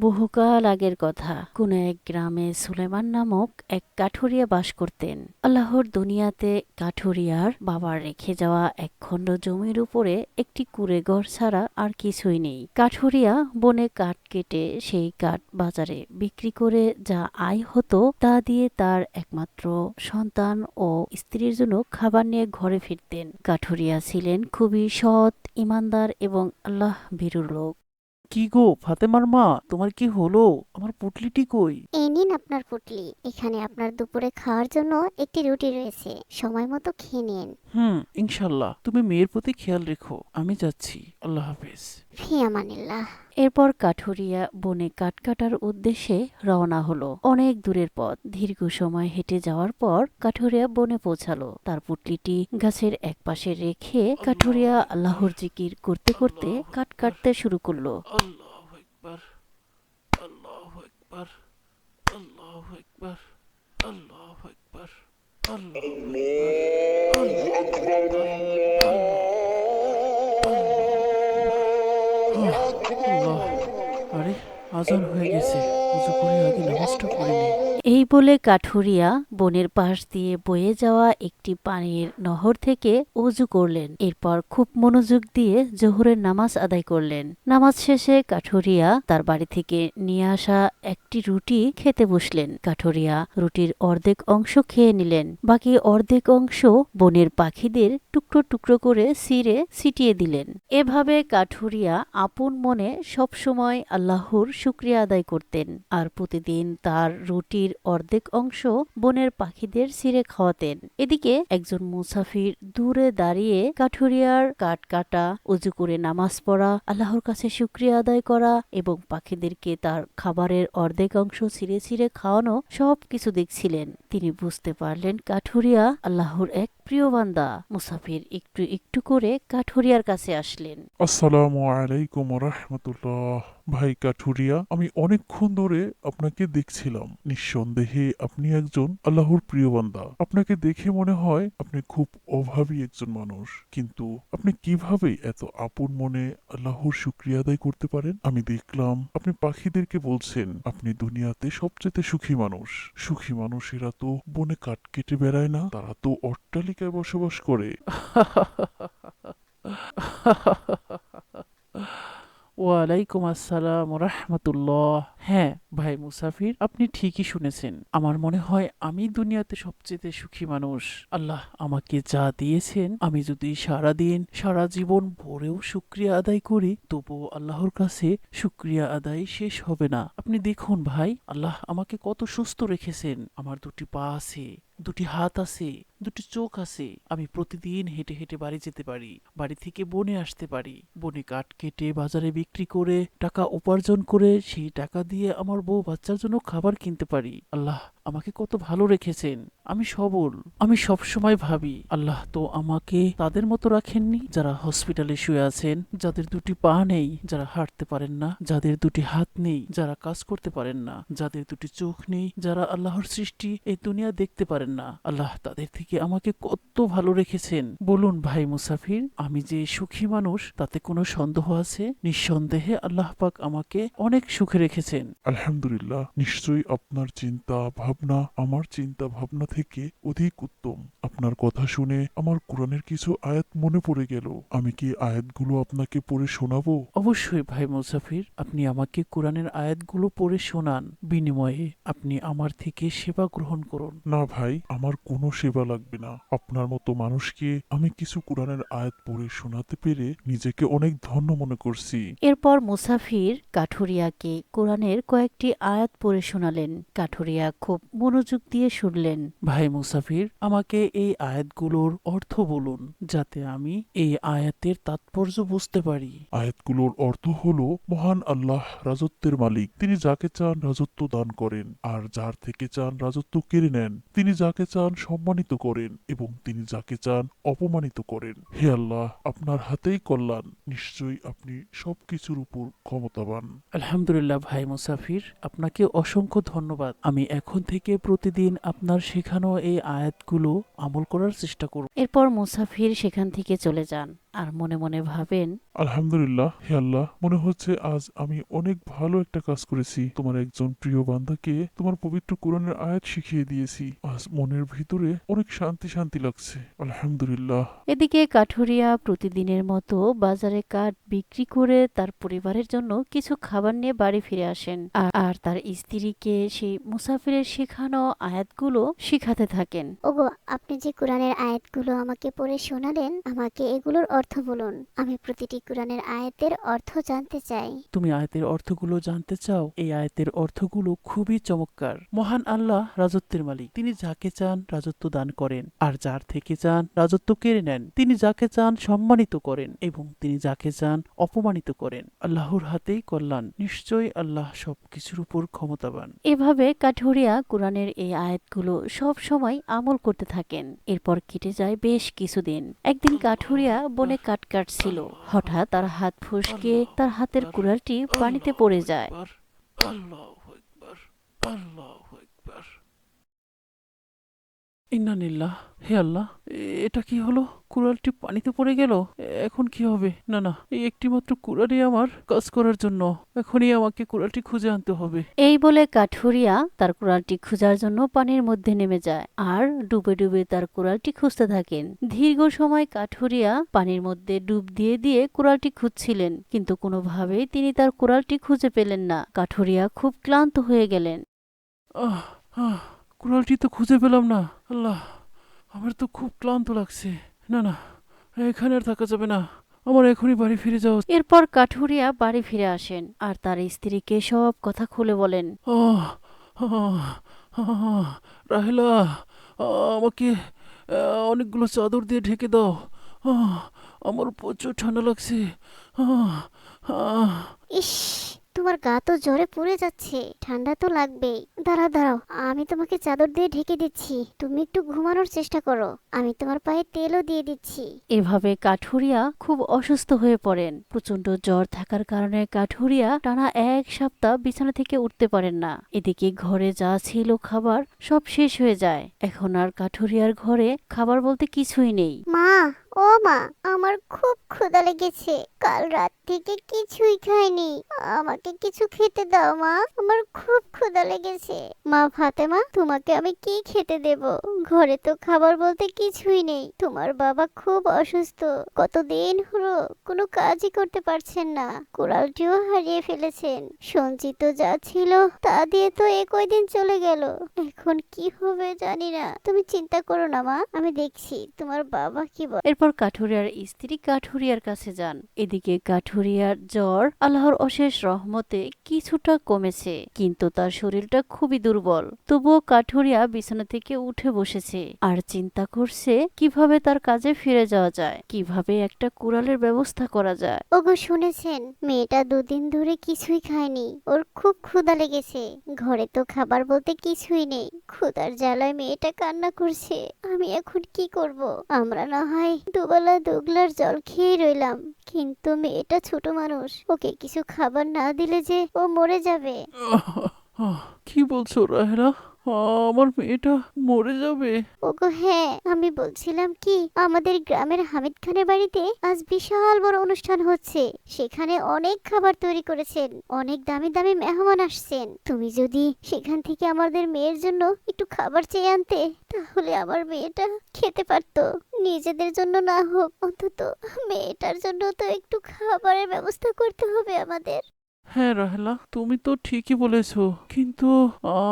বহুকাল আগের কথা। কোন এক গ্রামে সুলেমান নামক এক কাঠুরিয়া বাস করতেন। আল্লাহর দুনিয়াতে কাঠুরিয়ার বাবার রেখে যাওয়া এক খণ্ড জমির উপরে একটি কুড়ে ঘর ছাড়া আর কিছুই নেই। কাঠুরিয়া বনে কাঠ কেটে সেই কাঠ বাজারে বিক্রি করে যা আয় হতো, তা দিয়ে তার একমাত্র সন্তান ও স্ত্রীর জন্য খাবার নিয়ে ঘরে ফিরতেন। কাঠুরিয়া ছিলেন খুবই সৎ, ইমানদার এবং আল্লাহ ভীরুর লোক। কি গো? ফাতেমার মা তোমার কি হলো? আমার পুটলিটি কই? এই নিন আপনার পুটলি। এখানে আপনার দুপুরে খাওয়ার জন্য একটি রুটি রয়েছে। সময় মতো খেয়ে নিন। হুম ইনশাল্লাহ। তুমি মেয়ের প্রতি খেয়াল রেখো। আমি যাচ্ছি। আল্লাহ হাফেজ। ফি আমানিল্লাহ। এরপর কাঠুরিয়া বনে কাঠ কাটার উদ্দেশ্যে রওনা হলো। অনেক দূরের পথ। দীর্ঘ সময় হেঁটে যাওয়ার পর কাঠুরিয়া বনে পৌঁছালো। তার পুটলিটি গাছের একপাশে রেখে কাঠুরিয়া আল্লাহর জিকির করতে করতে কাঠ কাটতে শুরু করল। আল্লাহ একবার আল্লাহ আল্লাহ আরে আজান হয়ে গেছে। এই বলে কাঠুরিয়া বনের পাশ দিয়ে বয়ে যাওয়া একটি পানির নহর থেকে উজু করলেন। এরপর খুব মনোযোগ দিয়ে জোহরের নামাজ আদায় করলেন। নামাজ শেষে কাঠুরিয়া তার বাড়ি থেকে নিয়ে আসা একটি রুটি খেতে বসলেন। কাঠুরিয়া রুটির অর্ধেক অংশ খেয়ে নিলেন। বাকি অর্ধেক অংশ বনের পাখিদের টুকরো টুকরো করে সিরে ছিটিয়ে দিলেন। এভাবে কাঠুরিয়া আপন মনে সবসময় আল্লাহর শুক্রিয়া আদায় করতেন। আর প্রতিদিন তার রুটির অর্ধেক অংশ বনের পাখিদের ছিঁড়ে খাওয়াতেন। এদিকে একজন মুসাফির দূরে দাঁড়িয়ে কাঠুরিয়ার কাঠ কাটা, উজু করে নামাজ পড়া, আল্লাহর কাছে শুক্রিয়া আদায় করা এবং পাখিদেরকে তার খাবারের অর্ধেক অংশ ছিঁড়ে ছিঁড়ে খাওয়ানো সব কিছু দেখছিলেন। তিনি বুঝতে পারলেন কাঠুরিয়া আল্লাহর এক প্রিয় বান্দা। মুসাফির একটু একটু করে কাঠুরিয়ার কাছে আসলেন। আসসালামু আলাইকুম রহমতুল্লাহ। ভাই কাঠুরিয়া, আমি অনেকক্ষণ ধরে আপনাকে দেখছিলাম। নিঃসন্দেহে আপনি একজন আল্লাহর প্রিয় বান্দা। আপনাকে দেখে মনে হয় আপনি খুব অভাবী একজন মানুষ। কিন্তু আপনি কীভাবে এত আপন মনে আল্লাহর শুক্রিয়া আদায় করতে পারেন? আমি দেখলাম আপনি পাখিদেরকে বলছেন, আপনি দুনিয়াতে সবচেয়ে সুখী মানুষ। সুখী মানুষেরা তো বনে কাঠ কেটে বেড়ায় না? তারা তো অট্টালিকায় বসবাস করে। ওয়ালাইকুম আসসালাম রহমতুল্লাহ। হ্যাঁ ভাই মুসাফির, আপনি ঠিকই শুনেছেন। আমার মনে হয় আমি দুনিয়াতে সবচেয়ে সুখী মানুষ। আল্লাহ আমাকে যা দিয়েছেন, আমি যদি সারা দিন, সারা জীবন ভরেও শুক্রিয়া আদায় করি, তবুও আল্লাহর কাছে শুক্রিয়া আদায় শেষ হবে না। আপনি দেখুন ভাই, আল্লাহ আমাকে কত সুস্থ রেখেছেন। আমার দুটি পা আছে। দুটি হাত আছে, দুটি চোখ আছে, আমি প্রতিদিন হেঁটে হেঁটে বাড়ি যেতে পারি, বাড়ি থেকে বনে আসতে পারি। বনে কাঠ কেটে বাজারে বিক্রি করে, টাকা উপার্জন করে, সেই টাকা দিয়ে আমার বউ বাচ্চার জন্য খাবার কিনতে পারি। আল্লাহ আমাকে কত ভালো রেখেছেন। আমি সবল আমি সব সময় ভাবি, আল্লাহ তো আমাকে তাদের মতো রাখেননি, যারা হসপিটালে শুয়ে আছেন, যাদের দুটি পা নেই, যারা হাঁটতে পারেন না, যাদের দুটি হাত নেই, যারা কাজ করতে পারেন না, যাদের দুটি চোখ নেই, যারা আল্লাহর সৃষ্টি এই দুনিয়া দেখতে পারেন না। আল্লাহ তাদের থেকে আমাকে কত ভালো রেখেছেন। বলুন ভাই মুসাফির, আমি যে সুখী মানুষ, তাতে কোনো সন্দেহ আছে? নিঃসন্দেহে আল্লাহ পাক আমাকে অনেক সুখে রেখেছেন। আলহামদুলিল্লাহ, নিশ্চয়ই আপনার চিন্তা ভাবনা আমার চিন্তা ভাবনা থেকে অধিক উত্তম। আপনার কথা শুনে আমার কোরআনের কিছু আয়াত মনে পড়ে গেল। আমি কি আয়াতগুলো আপনাকে পড়ে শোনাবো? অবশ্যই ভাই মুসাফির আপনি আমাকে কোরআনের আয়াতগুলো পড়ে শোনান। বিনিময়ে আপনি আমার থেকে সেবা গ্রহণ করুন। না ভাই আমার কোনো সেবা লাগবে না। আপনার মতো মানুষকে আমি কিছু কোরআনের আয়াত পড়ে শোনাতে পেরে নিজেকে অনেক ধন্য মনে করছি। এরপর মুসাফির কাঠুরিয়াকে কোরআনের কয়েকটি আয়াত পড়ে শোনালেন। কাঠুরিয়া খুব মনোযোগ দিয়ে শুনলেন। ভাই মুসাফির আমাকে এই আয়াতগুলোর অর্থ বলুন যাতে আমি এই আয়াতের তাৎপর্য বুঝতে পারি। আয়াতগুলোর অর্থ হলো মহান আল্লাহ রাজত্বের মালিক। তিনি যাকে চান রাজত্ব দান করেন আর যার থেকে চান রাজত্ব কেড়ে নেন তিনি যাকে চান সম্মানিত করেন এবং তিনি যাকে চান অপমানিত করেন। হে আল্লাহ আপনার হাতেই কল্যাণ নিশ্চয়ই আপনি সবকিছুর উপর ক্ষমতাবান। আলহামদুলিল্লাহ ভাই মুসাফির আপনাকে অসংখ্য ধন্যবাদ। আমি এখন থেকে প্রতিদিন আপনার শেখানো এই আয়াতগুলো আমল করার চেষ্টা করব এরপর মুসাফির সেখান থেকে চলে যান আর মনে মনে ভাবেন আলহামদুলিল্লাহ হে আল্লাহ মনে হচ্ছে আজ আমি অনেক ভালো একটা কাজ করেছি। তোমার একজন প্রিয় বান্দাকে তোমার পবিত্র কোরআনের আয়াত শিখিয়ে দিয়েছি। আজ মনের ভিতরে অনেক শান্তি শান্তি লাগছে। আলহামদুলিল্লাহ। এদিকে কাঠুরিয়া প্রতিদিনের মতো বাজারে কাঠ বিক্রি করে তার পরিবারের জন্য কিছু খাবার নিয়ে বাড়ি ফিরে আসেন। আর- আর তার স্ত্রীকে সেই মুসাফিরের শেখানো আয়াতগুলো শিখাতে থাকেন। ওগো আপনি যে কোরআনের আয়াতগুলো আমাকে পড়ে শোনালেন আমাকে এগুলোর অর্থ বলুন। আমি প্রতিটি কোরআনের আয়াতের অর্থ জানতে চাই। তুমি আয়াতের অর্থগুলো জানতে চাও এই আয়াতের অর্থগুলো খুবই চমৎকার। মহান আল্লাহ রাজত্বের মালিক। তিনি যাকে চান রাজত্ব দান করেন আর যার থেকে চান রাজত্ব কেড়ে নেন তিনি যাকে চান সম্মানিত করেন এবং তিনি যাকে চান অপমানিত করেন। আল্লাহর হাতেই কল্যাণ নিশ্চয়ই আল্লাহ সবকিছুর উপর ক্ষমতাবান। এভাবে কাঠুরিয়া কোরআনের এই আয়াতগুলো সব সময় আমল করতে থাকেন। এরপর কেটে যায় বেশ কিছুদিন। একদিন কাঠুরিয়া বনে কাট কাটছিল। হঠাৎ তার হাত ফুসকে তার হাতের কুড়ালটি পানিতে পড়ে যায় আল্লাহু আকবার আল্লাহু আকবার ইন্নানিল্লাহ হে আল্লাহ এটা কি হলো? কুড়ালটি পানিতে পড়ে গেল? এখন কি হবে? না না এই একটি মাত্র কুড়ালই আমার কাজ করার জন্য। এখনই আমাকে কুড়ালটি খুঁজে আনতে হবে। এই বলে কাঠুরিয়া তার কুড়ালটি খোঁজার জন্য পানির মধ্যে নেমে যায় আর ডুবে ডুবে তার কুড়ালটি খুঁজতে থাকেন। দীর্ঘ সময় কাঠুরিয়া পানির মধ্যে ডুব দিয়ে দিয়ে কুড়ালটি খুঁজছিলেন কিন্তু কোনোভাবেই তিনি তার কুড়ালটি খুঁজে পেলেন না। কাঠুরিয়া খুব ক্লান্ত হয়ে গেলেন। আহ আহ কুড়ালটি তো খুঁজে পেলাম না। আল্লাহ আমার তো খুব ক্লান্ত লাগছে। না না এখানে আর থাকা যাবে না। আমার এখনই বাড়ি ফিরে যাও এরপর কাঠুরিয়া বাড়ি ফিরে আসেন আর তার স্ত্রীকে সব কথা খুলে বলেন। আহ, আহ, আহ, রাহেলা আমাকে অনেকগুলো চাদর দিয়ে ঢেকে দাও। আহ, আমার প্রচুর ঠান্ডা লাগছে। ইস তোমার গা তো জ্বরে পুড়ে যাচ্ছে ঠান্ডা তো লাগবেই। দাঁড়াও দাঁড়াও আমি তোমাকে চাদর দিয়ে ঢেকে দিচ্ছি তুমি একটু ঘুমানোর চেষ্টা করো আমি তোমার পায়ে তেলও দিয়ে দিচ্ছি। এভাবে কাঠুরিয়া খুব অসুস্থ হয়ে পড়েন। প্রচণ্ড জ্বর থাকার কারণে কাঠুরিয়া টানা এক সপ্তাহ বিছানা থেকে উঠতে পারেন না। এদিকে ঘরে যা ছিল খাবার সব শেষ হয়ে যায়। এখন আর কাঠুরিয়ার ঘরে খাবার বলতে কিছুই নেই। মা ও মা, আমার খুব ক্ষুধা লেগেছে। কাল রাত থেকে কিছুই খাইনি। আমাকে কিছু খেতে দাও মা, আমার খুব ক্ষুধা লেগেছে। মা ফাতেমা, তোমাকে আমি কি খেতে দেব? ঘরে তো খাবার বলতে কিছুই নেই। তোমার বাবা খুব অসুস্থ। কতদিন হলো কোনো কাজই করতে পারছেন না। কোরালটিও হারিয়ে ফেলেছেন। সঞ্চিত যা ছিল তা দিয়ে তো এ দিন চলে গেল। এখন কি হবে জানি না। তুমি চিন্তা করো না মা, আমি দেখছি। তোমার বাবা কি বলে? এরপর কাঠুরিয়ার স্ত্রী কাঠুরিয়ার কাছে যান। এদিকে কাঠুরিয়ার জ্বর আল্লাহর অশেষ রহমতে কিছুটা কমেছে, কিন্তু তার শরীরটা খুবই দুর্বল। তবুও কাঠুরিয়া বিছানা থেকে উঠে বসেছে। আর চিন্তা করছে, কীভাবে তার কাজে ফিরে যাওয়া যায়? কীভাবে একটা কুড়ালের ব্যবস্থা করা যায়? ওগো শুনেছেন, মেয়েটা দুদিন ধরে কিছুই খায়নি। ওর খুব ক্ষুধা লেগেছে। ঘরে তো খাবার বলতে কিছুই নেই। ক্ষুধার জ্বালায় মেয়েটা কান্না করছে। আমি এখন কি করব? আমরা না হয় দুবেলা দুগলার জল খেয়ে রইলাম। কিন্তু মেয়েটা ছোট মানুষ। ওকে কিছু খাবার না দিলে যে ও মরে যাবে। কি বলছো রাহেলা আমার মেয়েটা মরে যাবে। ওগো হ্যাঁ আমি বলছিলাম কি, আমাদের গ্রামের হামিদ খানের বাড়িতে আজ বিশাল বড় অনুষ্ঠান হচ্ছে। সেখানে অনেক খাবার তৈরি করেছেন, অনেক দামি দামি মেহমান আসছেন। তুমি যদি সেখান থেকে আমাদের মেয়ের জন্য একটু খাবার চেয়ে আনতে, তাহলে আমার মেয়েটা খেতে পারতো। নিজেদের জন্য না হোক, অন্তত মেয়েটার জন্য তো একটু খাবারের ব্যবস্থা করতে হবে আমাদের। হ্যাঁ রাহেলা তুমি তো ঠিকই বলেছ। কিন্তু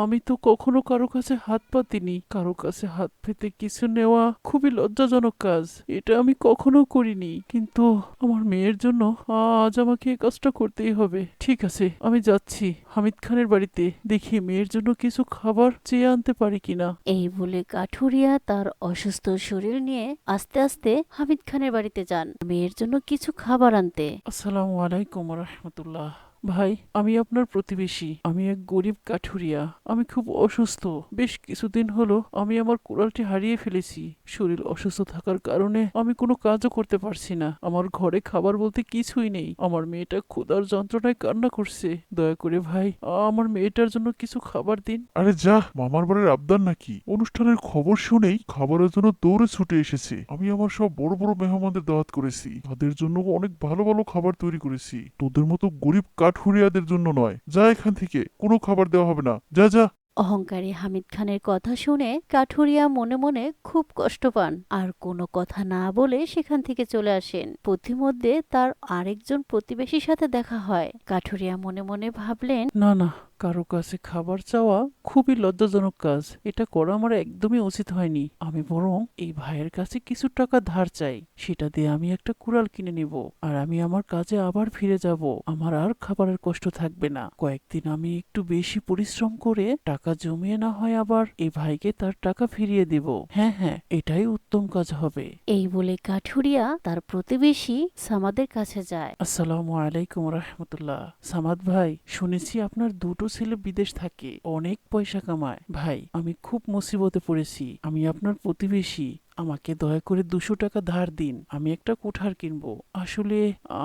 আমি তো কখনো কারও কাছে হাত পাতিনি। কারও কাছে হাত পেতে কিছু নেওয়া খুবই লজ্জাজনক কাজ। এটা আমি কখনো করিনি। কিন্তু আমার মেয়ের জন্য আজ আমাকে এই কাজটা করতেই হবে। ঠিক আছে আমি যাচ্ছি হামিদ খানের বাড়িতে। দেখি মেয়ের জন্য কিছু খাবার চেয়ে আনতে পারি কিনা। এই বলে কাঠুরিয়া তার অসুস্থ শরীর নিয়ে আস্তে আস্তে হামিদ খানের বাড়িতে যান। মেয়ের জন্য কিছু খাবার আনতে। আসসালামু আলাইকুম রহমতুল্লাহ। ভাই, আমি আপনার প্রতিবেশী। আমি এক গরিব কাঠুরিয়া। আমি খুব অসুস্থ। বেশ কিছুদিন হলো আমি আমার কোড়ালটি হারিয়ে ফেলেছি। শরীর অসুস্থ থাকার কারণে আমি কোনো কাজও করতে পারছি না। আমার ঘরে খাবার বলতে কিছুই নেই। আমার মেয়েটা ক্ষুধার যন্ত্রণায় কান্না করছে। দয়া করে ভাই আমার মেয়েটার জন্য কিছু খাবার দিন। আরে যা, মামার বাড়ির আবদার নাকি? অনুষ্ঠানের খবর শুনেই খাবারের জন্য দৌড়ে ছুটে এসেছে। আমি আমার সব বড় বড় মেহমানদের দাওয়াত করেছি। তাদের জন্য অনেক ভালো ভালো খাবার তৈরি করেছি। তোদের মতো গরিব কাঠুরিয়াদের জন্য নয়। যা এখান থেকে কোনো খাবার দেওয়া হবে না। যা যা। অহংকারী হামিদ খানের কথা শুনে কাঠুরিয়া মনে মনে খুব কষ্ট পান। আর কোনো কথা না বলে সেখান থেকে চলে আসেন। পথিমধ্যে তার আরেকজন প্রতিবেশীর সাথে দেখা হয়। কাঠুরিয়া মনে মনে ভাবলেন না না। কারও কাছে খাবার চাওয়া খুবই লজ্জাজনক কাজ। এটা করা আমার একদমই উচিত হয়নি। আমি বরং এই ভাইয়ের কাছে কিছু টাকা ধার চাই। সেটা দিয়ে আমি একটা কুড়াল কিনে নিব আর আমি আমার কাজে আবার ফিরে যাব। আমার আর খাবারের কষ্ট থাকবে না। কয়েকদিন আমি একটু বেশি পরিশ্রম করে টাকা জমিয়ে না হয় আবার এই ভাইকে তার টাকা ফিরিয়ে দিব। হ্যাঁ হ্যাঁ এটাই উত্তম কাজ হবে। এই বলে কাঠুরিয়া তার প্রতিবেশী সামাদের কাছে যায়। আসসালামু আলাইকুম রহমতুল্লাহ। সামাদ ভাই শুনেছি আপনার দুটো ছেলে বিদেশ থাকে। অনেক পয়সা কামায়। ভাই আমি খুব মুসিবতে পড়েছি। আমি আপনার প্রতিবেশী। আমাকে দয়া করে দুশো টাকা ধার দিন, আমি একটা কুঠার কিনবো। আসলে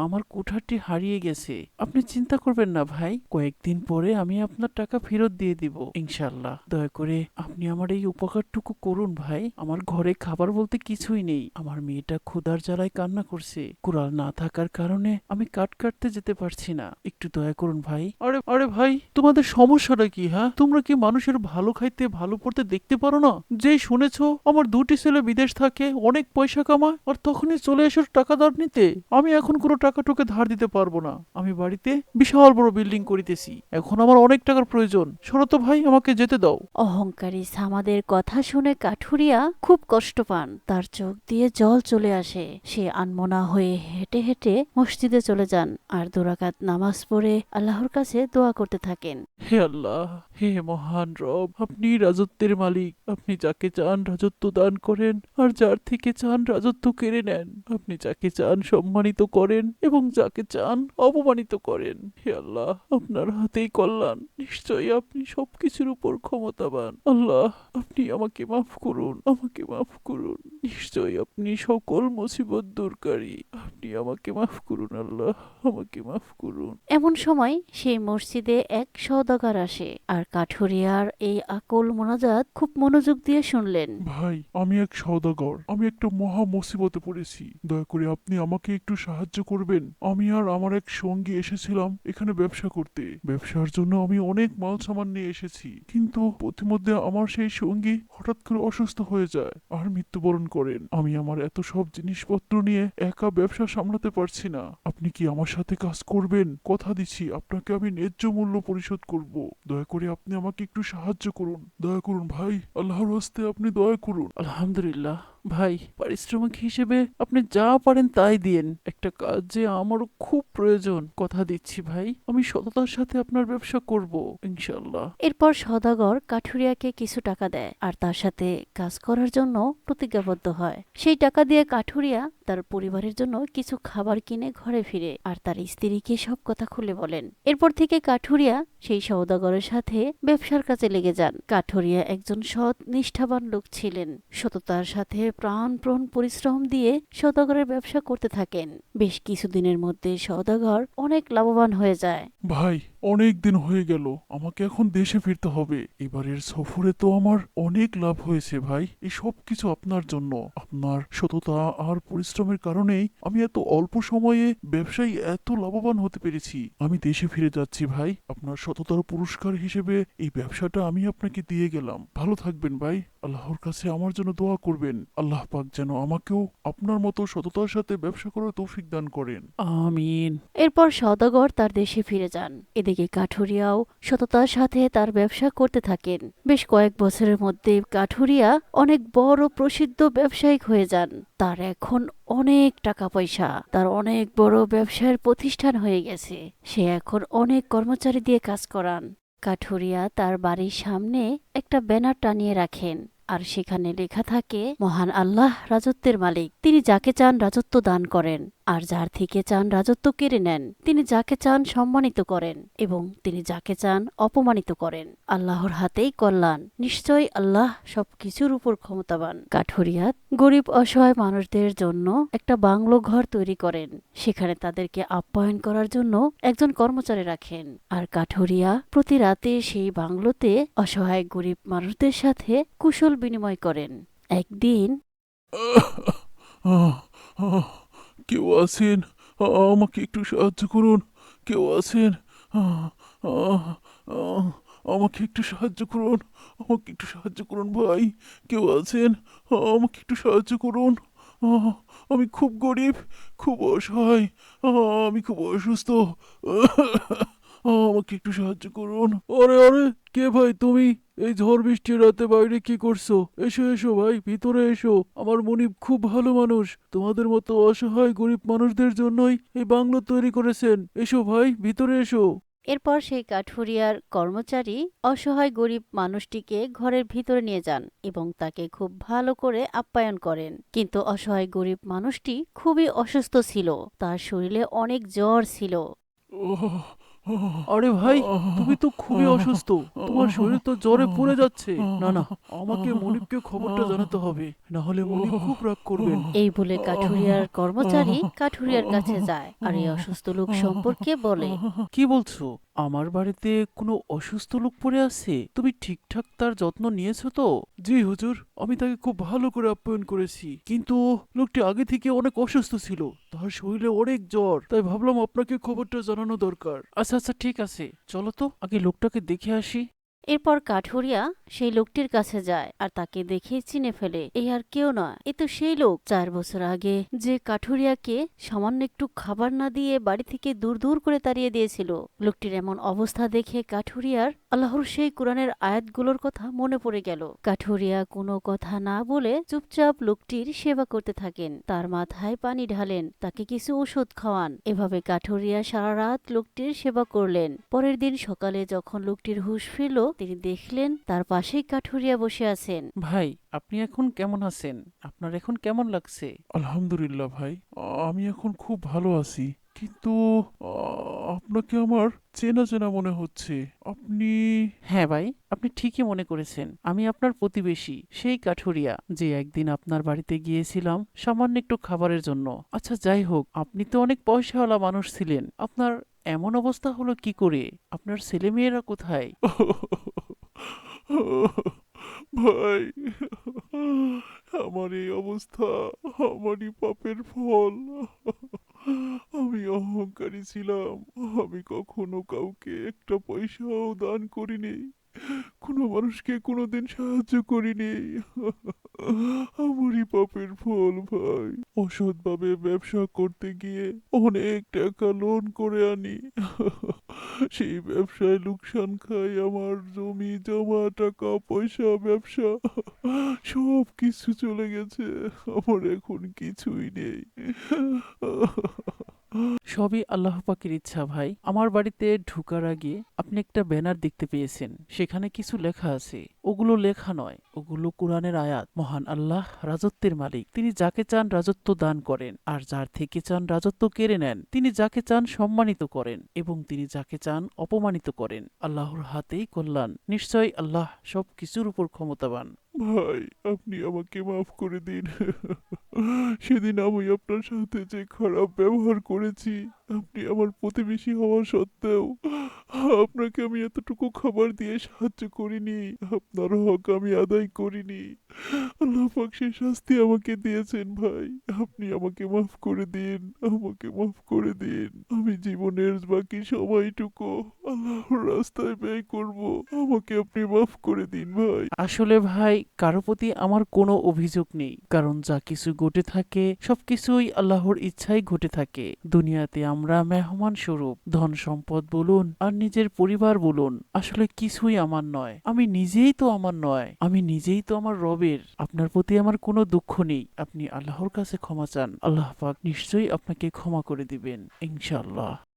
আমার কুঠারটি হারিয়ে গেছে। আপনি চিন্তা করবেন না ভাই, কয়েকদিন পরে আমি আপনার টাকা ফেরত দিয়ে দিব ইনশাল্লাহ দয়া করে আপনি আমার এই উপকারটুকু করুন ভাই, আমার ঘরে খাবার বলতে কিছুই নেই। আমার মেয়েটা ক্ষুধার জ্বালায় কান্না করছে। কুড়াল না থাকার কারণে আমি কাট কাটতে যেতে পারছি না। একটু দয়া করুন ভাই। আরে আরে ভাই, তোমাদের সমস্যাটা কি হ্যাঁ? তোমরা কি মানুষের ভালো খাইতে, ভালো পড়তে দেখতে পারো না? যে শুনেছো, আমার দুটি ছেলে বিদেশ থাকে অনেক পয়সা কামায় আর তখনই চলে এসো টাকা ধার নিতে। আমি এখন কোনো টাকা টুকে ধার দিতে পারব না। আমি বাড়িতে বিশাল বড় বিল্ডিং করিতেছি। এখন আমার অনেক টাকার প্রয়োজন। শরত ভাই আমাকে যেতে দাও। অহংকারী সামাদের কথা শুনে কাঠুরিয়া খুব কষ্ট পান। তার চোখ দিয়ে জল চলে আসে। সে আনমনা হয়ে হেঁটে হেঁটে মসজিদে চলে যান আর দুরাকাত নামাজ পড়ে আল্লাহর কাছে দোয়া করতে থাকেন। হে আল্লাহ হে মহান রব আপনি রাজত্বের মালিক। আপনি যাকে চান রাজত্ব দান করেন। আর যার থেকে চান রাজত্ব কেড়ে নেন। আপনি যাকে চান সম্মানিত করেন এবং যাকে চান অপমানিত করেন। হে আল্লাহ আপনার হাতেই কল্যাণ। নিশ্চয়ই আপনি সবকিছুর উপর ক্ষমতাবান। আল্লাহ আপনি আমাকে মাফ করুন আমাকে মাফ করুন। নিশ্চয়ই আপনি সকল মুসিবত দূরকারী আপনি আমাকে মাফ করুন আল্লাহ আমাকে মাফ করুন। এমন সময় সেই মসজিদে এক সওদাগার আসে আর কাঠুরিয়ার এই আকল মোনাজাত খুব মনোযোগ দিয়ে শুনলেন। ভাই আমি এক সওদাগর আমি একটা মহা মুসিবতে পড়েছি। দয়া করে আপনি আমাকে একটু সাহায্য করবেন। আমি আর আমার এক সঙ্গী এসেছিলাম এখানে ব্যবসা করতে। ব্যবসার জন্য আমি অনেক মাল সামান নিয়ে এসেছি। কিন্তু প্রতিমধ্যে আমার সেই সঙ্গী হঠাৎ করে অসুস্থ হয়ে যায় আর মৃত্যুবরণ করেন। আমি আমার এত সব জিনিসপত্র নিয়ে একা ব্যবসা সামলাতে পারছি না। আপনি কি আমার সাথে কাজ করবেন? কথা দিচ্ছি। আপনাকে আমি ন্যায্য মূল্য পরিশোধ করব। দয়া করে আপনি আমাকে একটু সাহায্য করুন। দয়া করুন ভাই। আল্লাহর হস্তে আপনি দয়া করুন। আলহামদুলিল্লাহ। Twitter ভাই, পারিশ্রমিক হিসেবে আপনি যা পারেন তাই দিয়েন। একটা কাজ যে আমারও খুব প্রয়োজন। কথা দিচ্ছি ভাই, আমি সততার সাথে আপনার ব্যবসা করব ইনশাল্লাহ এরপর সদাগর কাঠুরিয়াকে কিছু টাকা দেয় আর তার সাথে কাজ করার জন্য প্রতিজ্ঞাবদ্ধ হয়। সেই টাকা দিয়ে কাঠুরিয়া তার পরিবারের জন্য কিছু খাবার কিনে ঘরে ফিরে আর তার স্ত্রীকে সব কথা খুলে বলেন। এরপর থেকে কাঠুরিয়া সেই সৌদাগরের সাথে ব্যবসার কাজে লেগে যান। কাঠুরিয়া একজন সৎ, নিষ্ঠাবান লোক ছিলেন। সততার সাথে প্রাণপ্রণ পরিশ্রম দিয়ে সৌদাগরের ব্যবসা করতে থাকেন। বেশ কিছুদিনের মধ্যে সৌদাগর অনেক লাভবান হয়ে যায়। ভাই অনেক দিন হয়ে গেল, আমাকে এখন দেশে ফিরতে হবে। এবারের সফরে তো আমার অনেক লাভ হয়েছে ভাই, এই সব কিছু আপনার জন্য। আপনার সততা আর পরিশ্রমের কারণেই আমি এত অল্প সময়ে ব্যবসায়ী এত লাভবান হতে পেরেছি। আমি দেশে ফিরে যাচ্ছি ভাই, আপনার সততার পুরস্কার হিসেবে এই ব্যবসাটা আমি আপনাকে দিয়ে গেলাম। ভালো থাকবেন ভাই, আল্লাহর কাছে আমার জন্য দোয়া করবেন। আল্লাহ পাক যেন আমাকেও আপনার মতো সততার সাথে ব্যবসা করার তৌফিক দান করেন। আমিন। এরপর সদাগর তার দেশে ফিরে যান। এদিকে কাঠুরিয়াও সততার সাথে তার ব্যবসা করতে থাকেন। বেশ কয়েক বছরের মধ্যে কাঠুরিয়া অনেক বড় প্রসিদ্ধ ব্যবসায়িক হয়ে যান। তার এখন অনেক টাকা পয়সা তার অনেক বড় ব্যবসায়ের প্রতিষ্ঠান হয়ে গেছে। সে এখন অনেক কর্মচারী দিয়ে কাজ করান। কাঠুরিয়া তার বাড়ির সামনে একটা ব্যানার টানিয়ে রাখেন। আর সেখানে লেখা থাকে, মহান আল্লাহ রাজত্বের মালিক। তিনি যাকে চান রাজত্ব দান করেন। আর যার থেকে চান রাজত্ব কেড়ে নেন তিনি যাকে চান সম্মানিত করেন এবং তিনি যাকে চান অপমানিত করেন। আল্লাহর হাতেই কল্যাণ নিশ্চয়ই আল্লাহ সবকিছুর উপর ক্ষমতাবান। কাঠুরিয়াত গরিব অসহায় মানুষদের জন্য একটা বাংলো ঘর তৈরি করেন। সেখানে তাদেরকে আপ্যায়ন করার জন্য একজন কর্মচারী রাখেন। আর কাঠুরিয়া প্রতি রাতে সেই বাংলোতে অসহায় গরিব মানুষদের সাথে কুশল বিনিময় করেন। একদিন আহ, আহ, কেউ আছেন? আমাকে একটু সাহায্য করুন। কেউ আছেন? আমাকে একটু সাহায্য করুন। আমাকে একটু সাহায্য করুন ভাই। কেউ আছেন? আমাকে একটু সাহায্য করুন। আমি খুব গরিব, খুব অসহায়। আমি খুব অসুস্থ। আমাকে একটু সাহায্য করুন। আরে আরে, কে ভাই তুমি? এই ঝড় বৃষ্টির রাতে বাইরে কি করছ? এসো এসো ভাই ভিতরে এসো। আমার মনিব খুব ভালো মানুষ। তোমাদের মতো অসহায় গরিব মানুষদের জন্যই এই বাংলো তৈরি করেছেন। এসো ভাই ভিতরে এসো। এরপর সেই কাঠুরিয়ার কর্মচারী অসহায় গরিব মানুষটিকে ঘরের ভিতরে নিয়ে যান এবং তাকে খুব ভালো করে আপ্যায়ন করেন। কিন্তু অসহায় গরিব মানুষটি খুবই অসুস্থ ছিল। তার শরীরে অনেক জ্বর ছিল। আরে ভাই তুমি তো খুবই অসুস্থ। তোমার শরীর তো জ্বরে পড়ে যাচ্ছে। না না আমাকে মনিবকে খবরটা জানাতে হবে। না হলে মনিব খুব রাগ করবেন। এই বলে কাঠুরিয়ার কর্মচারী কাঠুরিয়ার কাছে যায় আর এই অসুস্থ লোক সম্পর্কে বলে। কি বলছো? আমার বাড়িতে কোনো অসুস্থ লোক পড়ে আছে? তুমি ঠিকঠাক তার যত্ন নিয়েছো তো? জি হুজুর। আমি তাকে খুব ভালো করে আপ্যায়ন করেছি। কিন্তু লোকটি আগে থেকে অনেক অসুস্থ ছিল। তার শরীরে অনেক জ্বর। তাই ভাবলাম আপনাকে খবরটা জানানো দরকার। আচ্ছা আচ্ছা ঠিক আছে। চলো তো আগে লোকটাকে দেখে আসি। এরপর কাঠুরিয়া সেই লোকটির কাছে যায় আর তাকে দেখে চিনে ফেলে। এই আর কেউ নয়, এ তো সেই লোক। চার বছর আগে যে কাঠুরিয়াকে সামান্য একটু খাবার না দিয়ে বাড়ি থেকে দূর দূর করে তাড়িয়ে দিয়েছিল, লোকটির এমন অবস্থা দেখে কাঠুরিয়ার আল্লাহর সেই কোরআনের আয়াতগুলোর কথা মনে পড়ে গেল। কাঠুরিয়া কোনো কথা না বলে চুপচাপ লোকটির সেবা করতে থাকেন। তার মাথায় পানি ঢালেন তাকে কিছু ওষুধ খাওয়ান। এভাবে কাঠুরিয়া সারা রাত লোকটির সেবা করলেন। পরের দিন সকালে যখন লোকটির হুঁশ ফিরল তিনি দেখলেন তার পাশেই কাঠুরিয়া বসে আছেন। ভাই আপনি এখন কেমন আছেন? আপনার এখন কেমন লাগছে? আলহামদুলিল্লাহ ভাই আমি এখন খুব ভালো আছি। কিন্তু আপনাকে আমার চেনা চেনা মনে হচ্ছে। আপনি হ্যাঁ ভাই আপনি ঠিকই মনে করেছেন। আমি আপনার প্রতিবেশী সেই কাঠুরিয়া যে একদিন আপনার বাড়িতে গিয়েছিলাম সামান্য একটু খাবারের জন্য। আচ্ছা যাই হোক আপনি তো অনেক পয়সাওয়ালা মানুষ ছিলেন। আপনার এমন অবস্থা হলো কি করে? আপনার ছেলেমেয়েরা কোথায়? ভাই আমার এই অবস্থা আমারই পাপের ফল। আমি অহংকারী ছিলাম। আমি কখনো কাউকে একটা পয়সাও দান করিনি। কোনো মানুষকে কোনোদিন সাহায্য করিনি। আমারই পাপের ফল, ভাই। অসৎভাবে ব্যবসা করতে গিয়ে অনেক টাকা লোন করে আনি। সেই ব্যবসায় লোকসান খাই আমার জমি, জমা, টাকা, পয়সা, ব্যবসা, সব কিছু চলে গেছে। আমার এখন কিছুই নেই। সবই আল্লাহ পাকের ইচ্ছা, ভাই। আমার বাড়িতে ঢুকার আগে আপনি একটা ব্যানার দেখতে পেয়েছেন। সেখানে কিছু লেখা আছে। ওগুলো লেখা নয়, ওগুলো কোরআনের আয়াত। মহান আল্লাহ রাজত্বের মালিক। তিনি যাকে চান রাজত্ব দান করেন, আর যার থেকে চান রাজত্ব কেড়ে নেন, তিনি যাকে চান সম্মানিত করেন, এবং তিনি যাকে চান অপমানিত করেন। আল্লাহর হাতেই কল্যাণ। নিশ্চয় আল্লাহ সব কিছুর উপর ক্ষমতাবান। ভাই, আপনি আমাকে মাফ করে দিন। সেদিন আমি আপনার সাথে যে খারাপ ব্যবহার করেছি আপনি আমার প্রতিবেশী হওয়া সত্ত্বেও আপনাকে আমি এতটুকু খাবার দিয়ে সাহায্য করিনি, আপনার হক আমি আদায় করিনি। আল্লাহ পাক সে শাস্তি আমাকে দিয়েছেন ভাই। আপনি আমাকে মাফ করে দিন, আমাকে মাফ করে দিন। আমি জীবনের বাকি সময়টুকু আল্লাহর রাস্তায় ব্যয় করব। আমাকে আপনি মাফ করে দিন ভাই। আসলে ভাই, কারও প্রতি আমার কোনো অভিযোগ নেই। কারণ যা কিছু ঘটে থাকে, সবকিছুই আল্লাহর ইচ্ছাই ঘটে থাকে। দুনিয়াতে আমরা মেহমান স্বরূপ, ধন সম্পদ বলুন আর নিজের পরিবার বলুন, আসলে কিছুই আমার নয়। আমি নিজেই তো আমার নয়, আমি নিজেই তো আমার রবের। আপনার প্রতি আমার কোনো দুঃখ নেই, আপনি আল্লাহর কাছে ক্ষমা চান, আল্লাহ পাক নিশ্চয়ই আপনাকে ক্ষমা করে দিবেন, ইনশাআল্লাহ।